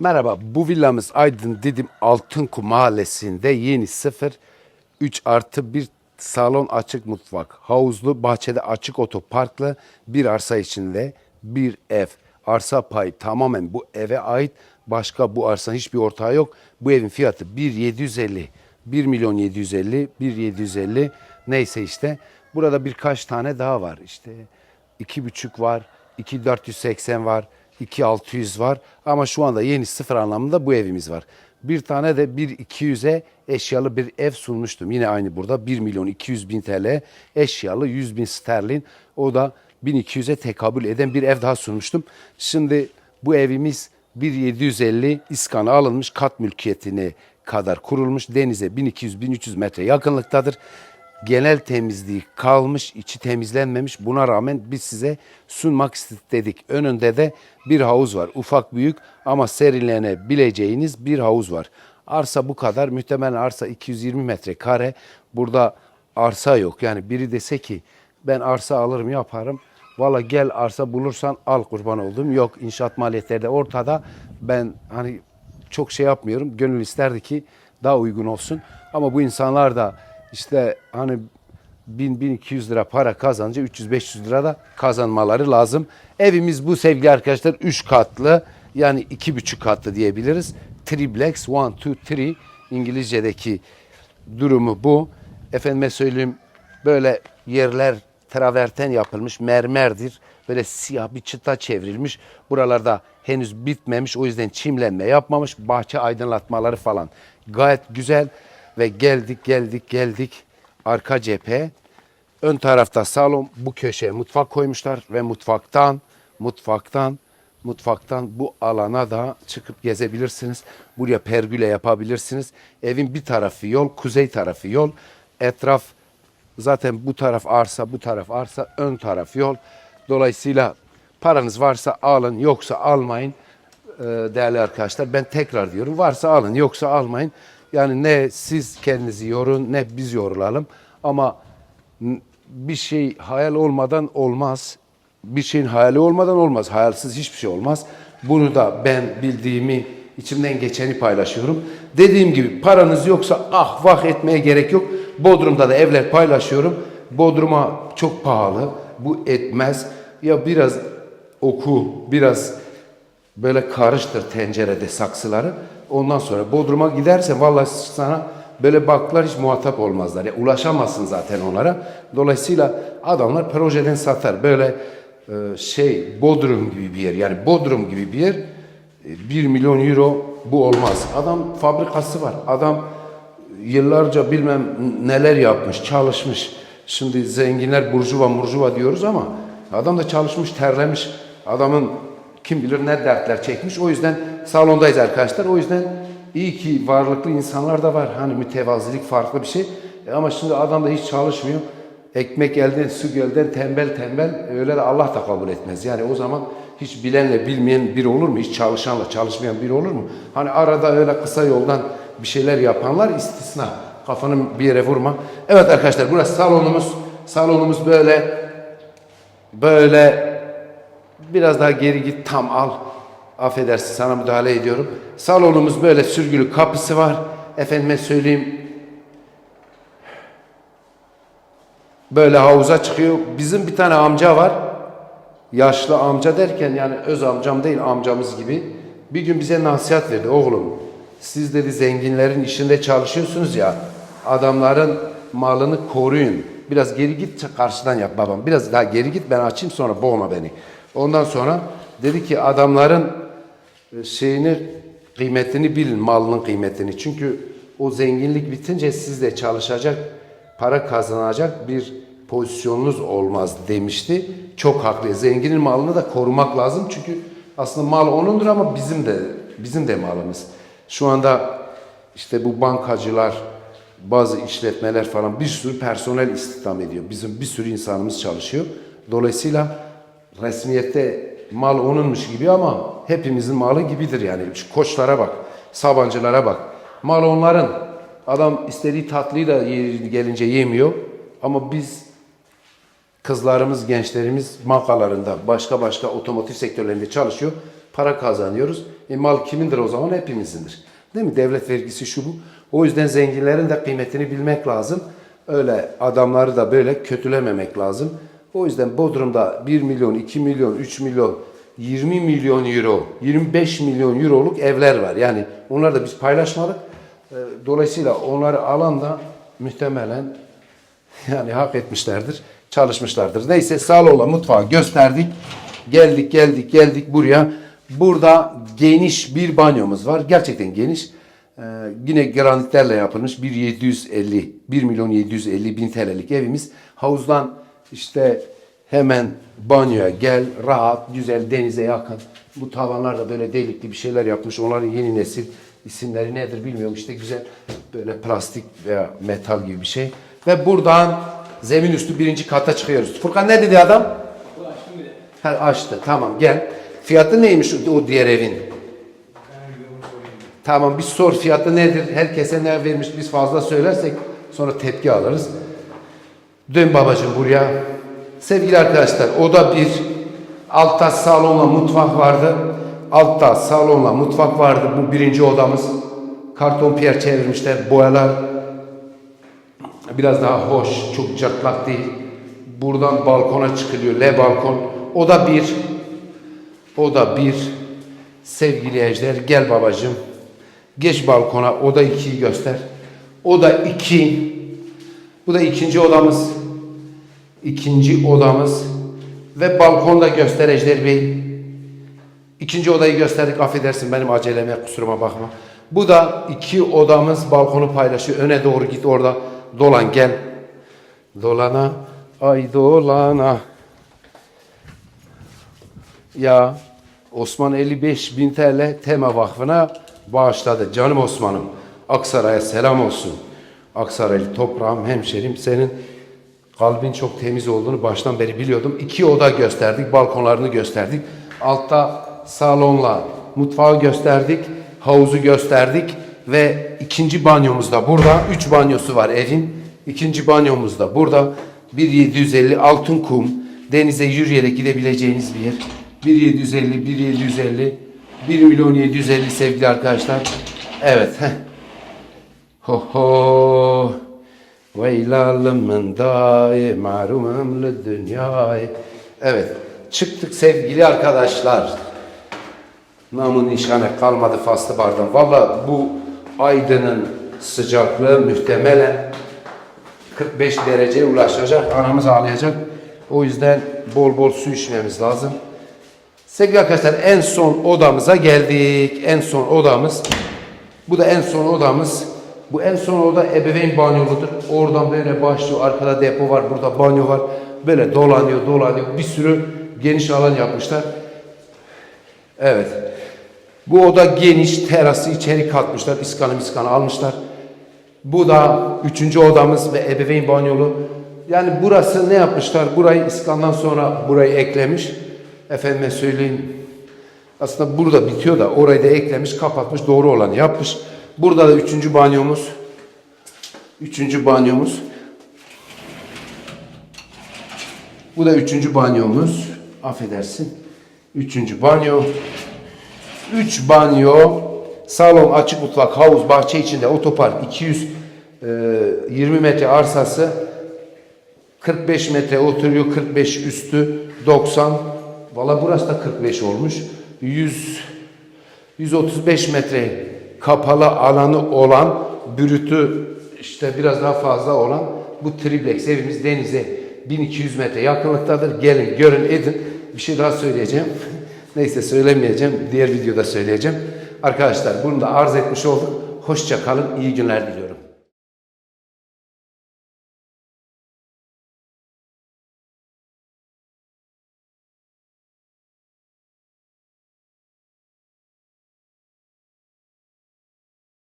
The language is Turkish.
Merhaba, bu villamız Aydın Didim Altınku mahallesinde yeni sıfır 3 artı bir salon açık mutfak, havuzlu, bahçede açık otoparklı bir arsa içinde bir ev. Arsa payı tamamen bu eve ait. Başka bu arsanın hiçbir ortağı yok. Bu evin fiyatı 1.750. 1 milyon 750, 1.750 neyse işte. Burada birkaç tane daha var işte. iki buçuk var, 2.480 var, 2600 var ama şu anda yeni sıfır anlamında bu evimiz var. Bir tane de 1200'e eşyalı bir ev sunmuştum. Yine aynı burada 1 milyon 200 bin TL eşyalı 100 bin sterlin. O da 1200'e tekabül eden bir ev daha sunmuştum. Şimdi bu evimiz 1750 iskana alınmış kat mülkiyetine kadar kurulmuş. Denize 1200-1300 metre yakınlıktadır genel temizliği kalmış, içi temizlenmemiş. Buna rağmen biz size sunmak istedik. Önünde de bir havuz var. Ufak büyük ama serinlenebileceğiniz bir havuz var. Arsa bu kadar. Muhtemelen arsa 220 metrekare. Burada arsa yok. Yani biri dese ki ben arsa alırım yaparım. Valla gel arsa bulursan al kurban oldum. Yok inşaat maliyetleri de ortada. Ben hani çok şey yapmıyorum. Gönül isterdi ki daha uygun olsun. Ama bu insanlar da işte hani 1000-1200 lira para kazanınca 300-500 lira da kazanmaları lazım. Evimiz bu sevgili arkadaşlar 3 katlı yani 2,5 katlı diyebiliriz. Triplex 1, 2, 3 İngilizce'deki durumu bu. Efendime söyleyeyim böyle yerler traverten yapılmış mermerdir. Böyle siyah bir çıta çevrilmiş. Buralarda henüz bitmemiş o yüzden çimlenme yapmamış. Bahçe aydınlatmaları falan gayet güzel. Ve geldik geldik geldik arka cephe. Ön tarafta salon bu köşeye mutfak koymuşlar ve mutfaktan mutfaktan mutfaktan bu alana da çıkıp gezebilirsiniz. Buraya pergüle yapabilirsiniz. Evin bir tarafı yol, kuzey tarafı yol. Etraf zaten bu taraf arsa, bu taraf arsa, ön taraf yol. Dolayısıyla paranız varsa alın, yoksa almayın Ee, değerli arkadaşlar. Ben tekrar diyorum varsa alın, yoksa almayın. Yani ne siz kendinizi yorun, ne biz yorulalım. Ama bir şey hayal olmadan olmaz. Bir şeyin hayali olmadan olmaz. Hayalsiz hiçbir şey olmaz. Bunu da ben bildiğimi, içimden geçeni paylaşıyorum. Dediğim gibi paranız yoksa ah vah etmeye gerek yok. Bodrum'da da evler paylaşıyorum. Bodrum'a çok pahalı. Bu etmez. Ya biraz oku, biraz böyle karıştır tencerede saksıları. Ondan sonra Bodrum'a giderse vallahi sana böyle baklar hiç muhatap olmazlar. Ya ulaşamazsın zaten onlara. Dolayısıyla adamlar projeden satar. Böyle e, şey Bodrum gibi bir yer yani Bodrum gibi bir yer e, 1 milyon euro bu olmaz. Adam fabrikası var. Adam yıllarca bilmem neler yapmış, çalışmış. Şimdi zenginler burjuva murjuva diyoruz ama adam da çalışmış, terlemiş. Adamın kim bilir ne dertler çekmiş. O yüzden salondayız arkadaşlar. O yüzden iyi ki varlıklı insanlar da var. Hani mütevazilik farklı bir şey. E ama şimdi adam da hiç çalışmıyor. Ekmek elden, su gölden, tembel tembel. Öyle de Allah da kabul etmez. Yani o zaman hiç bilenle bilmeyen biri olur mu? Hiç çalışanla çalışmayan biri olur mu? Hani arada öyle kısa yoldan bir şeyler yapanlar istisna. Kafanı bir yere vurma. Evet arkadaşlar burası salonumuz. Salonumuz böyle böyle biraz daha geri git tam al. Affedersin sana müdahale ediyorum. Salonumuz böyle sürgülü kapısı var. Efendime söyleyeyim böyle havuza çıkıyor. Bizim bir tane amca var. Yaşlı amca derken yani öz amcam değil amcamız gibi. Bir gün bize nasihat verdi oğlum. Siz dedi zenginlerin işinde çalışıyorsunuz ya. Adamların malını koruyun. Biraz geri git karşıdan yap babam. Biraz daha geri git ben açayım sonra boğma beni. Ondan sonra dedi ki adamların e, şeyini kıymetini bilin malının kıymetini. Çünkü o zenginlik bitince siz de çalışacak, para kazanacak bir pozisyonunuz olmaz demişti. Çok haklı. Zenginin malını da korumak lazım. Çünkü aslında mal onundur ama bizim de bizim de malımız. Şu anda işte bu bankacılar, bazı işletmeler falan bir sürü personel istihdam ediyor. Bizim bir sürü insanımız çalışıyor. Dolayısıyla resmiyette mal onunmuş gibi ama hepimizin malı gibidir yani. Şu koçlara bak, sabancılara bak. Mal onların. Adam istediği tatlıyı da gelince yemiyor. Ama biz kızlarımız, gençlerimiz bankalarında, başka başka otomotiv sektörlerinde çalışıyor. para kazanıyoruz. E mal kimindir o zaman? Hepimizindir. Değil mi? Devlet vergisi şu bu. O yüzden zenginlerin de kıymetini bilmek lazım. Öyle adamları da böyle kötülememek lazım. O yüzden Bodrum'da 1 milyon, 2 milyon, 3 milyon, 20 milyon euro, 25 milyon euroluk evler var. Yani onları da biz paylaşmadık. E, Dolayısıyla onları alan da muhtemelen yani hak etmişlerdir, çalışmışlardır. Neyse Saloğla mutfağı gösterdik. Geldik, geldik, geldik buraya. Burada geniş bir banyomuz var. Gerçekten geniş. Ee, yine granitlerle yapılmış bir 750, 1 milyon 750 bin TL'lik evimiz. Havuzdan işte hemen banyoya gel, rahat, güzel, denize yakın. Bu tavanlar da böyle delikli bir şeyler yapmış. Onların yeni nesil isimleri nedir bilmiyorum. İşte güzel böyle plastik veya metal gibi bir şey. Ve buradan zemin üstü birinci kata çıkıyoruz. Furkan ne dedi adam? Ha, açtı. Tamam gel. Fiyatı neymiş o diğer evin? Tamam bir sor fiyatı nedir? Herkese ne vermiş biz fazla söylersek sonra tepki alırız. Dön babacığım buraya. Sevgili arkadaşlar oda bir. Altta salonla mutfak vardı. Altta salonla mutfak vardı. Bu birinci odamız. Karton piyer çevirmişler. Boyalar biraz daha hoş. Çok cırtlak değil. Buradan balkona çıkılıyor. L balkon. O da bir. O da bir. Sevgili Ejder gel babacığım. Geç balkona. O da ikiyi göster. O da iki. Bu da ikinci odamız. İkinci odamız. Ve balkonda göster Ejder Bey. İkinci odayı gösterdik. Affedersin benim aceleme kusuruma bakma. Bu da iki odamız balkonu paylaşıyor. Öne doğru git orada. Dolan gel. Dolana. Ay dolana. Ya Osman 55 bin TL Tema Vakfı'na bağışladı. Canım Osman'ım. Aksaray'a selam olsun. Aksaraylı toprağım, hemşerim. Senin kalbin çok temiz olduğunu baştan beri biliyordum. İki oda gösterdik, balkonlarını gösterdik. Altta salonla mutfağı gösterdik, havuzu gösterdik ve ikinci banyomuz da burada. Üç banyosu var evin. İkinci banyomuz da burada. 1750 altın kum, denize yürüyerek gidebileceğiniz bir yer. 1750, 1750, 1 milyon 750 sevgili arkadaşlar. Evet. Ho ho. Veylalımın daye marumum lü dünyayı. Evet. Çıktık sevgili arkadaşlar. Namın nişane kalmadı faslı bardan. Valla bu Aydın'ın sıcaklığı muhtemelen 45 dereceye ulaşacak. Anamız ağlayacak. O yüzden bol bol su içmemiz lazım. Sevgili arkadaşlar en son odamıza geldik. En son odamız. Bu da en son odamız. Bu en son oda ebeveyn banyoludur. Oradan böyle başlıyor. Arkada depo var. Burada banyo var. Böyle dolanıyor dolanıyor. Bir sürü geniş alan yapmışlar. Evet. Bu oda geniş. Terası içeri katmışlar. İskanı miskanı almışlar. Bu da üçüncü odamız ve ebeveyn banyolu. Yani burası ne yapmışlar? Burayı iskandan sonra burayı eklemiş. Efendime söyleyeyim. Aslında burada bitiyor da orayı da eklemiş, kapatmış, doğru olanı yapmış. Burada da üçüncü banyomuz. Üçüncü banyomuz. Bu da üçüncü banyomuz. Affedersin. Üçüncü banyo. Üç banyo. Salon, açık mutfak, havuz, bahçe içinde otopark 220 metre arsası. 45 metre oturuyor, 45 üstü, 90. Valla burası da 45 olmuş. 100 135 metre kapalı alanı olan, bürütü işte biraz daha fazla olan bu triplex evimiz denize 1200 metre yakınlıktadır. Gelin, görün, edin. Bir şey daha söyleyeceğim. Neyse söylemeyeceğim. Diğer videoda söyleyeceğim. Arkadaşlar bunu da arz etmiş olduk. Hoşça kalın. iyi günler diliyorum.